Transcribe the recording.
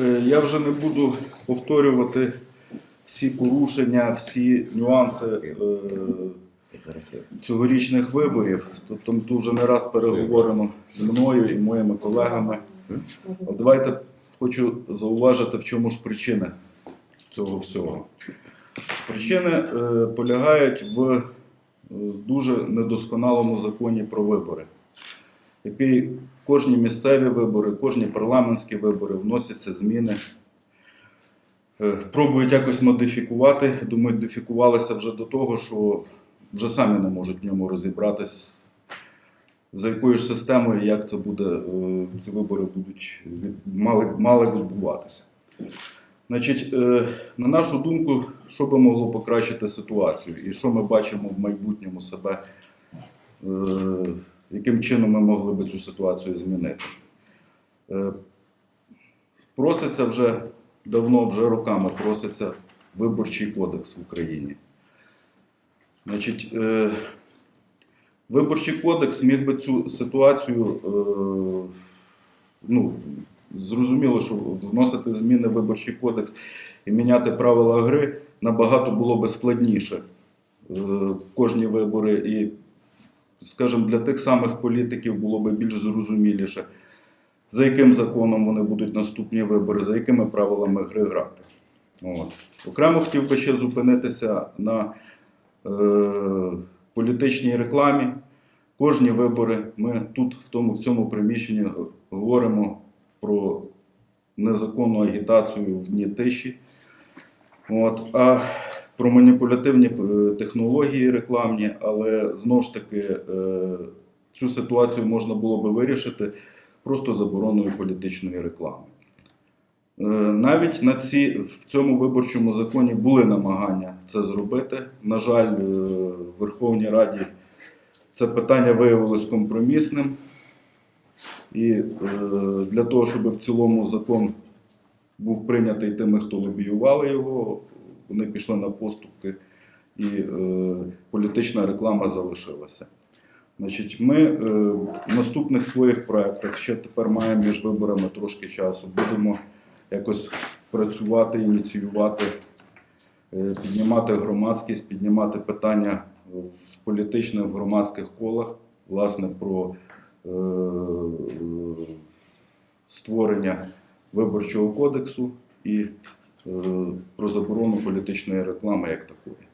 е, я вже не буду повторювати всі порушення, всі нюанси е, цьогорічних виборів. Тобто тут вже не раз переговорено з мною і моїми колегами. От давайте хочу зауважити, в чому ж причини цього всього. Причини е, полягають в дуже недосконалому законі про вибори, який кожні місцеві вибори, кожні парламентські вибори вносяться зміни. Е, Пробують якось модифікувати. Думаю, модифікувалися вже до того, що вже самі не можуть в ньому розібратись, за якою ж системою, як це буде, е, ці вибори будуть мали, мали відбуватися. Значить, е, на нашу думку, що би могло покращити ситуацію, і що ми бачимо в майбутньому себе, яким чином ми могли би цю ситуацію змінити? Е, Проситься вже давно, вже роками проситься виборчий кодекс в Україні. Значить, е, виборчий кодекс міг би цю ситуацію, е, ну, зрозуміло, що вносити зміни в виборчий кодекс і міняти правила гри набагато було би складніше. Кожні вибори, і, скажімо, для тих самих політиків було би більш зрозуміліше, за яким законом вони будуть наступні вибори, за якими правилами гри грати. От. Окремо хотів би ще зупинитися на е, політичній рекламі. Кожні вибори ми тут, в, тому, в цьому приміщенні, говоримо про незаконну агітацію в дні тиші. От, а про маніпулятивні е, технології рекламні, але знову ж таки е, цю ситуацію можна було би вирішити просто забороною політичної реклами. Е, Навіть на ці, в цьому виборчому законі були намагання це зробити. На жаль, в Верховній Раді це питання виявилось компромісним. І для того, щоб в цілому закон був прийнятий тими, хто лобіювали його, вони пішли на поступки, і е, політична реклама залишилася. Значить, ми е, в наступних своїх проєктах ще тепер маємо між виборами трошки часу. Будемо якось працювати, ініціювати, е, піднімати громадськість, піднімати питання в політичних в громадських колах, власне, про е, створення виборчого кодексу і е, про заборону політичної реклами як такої.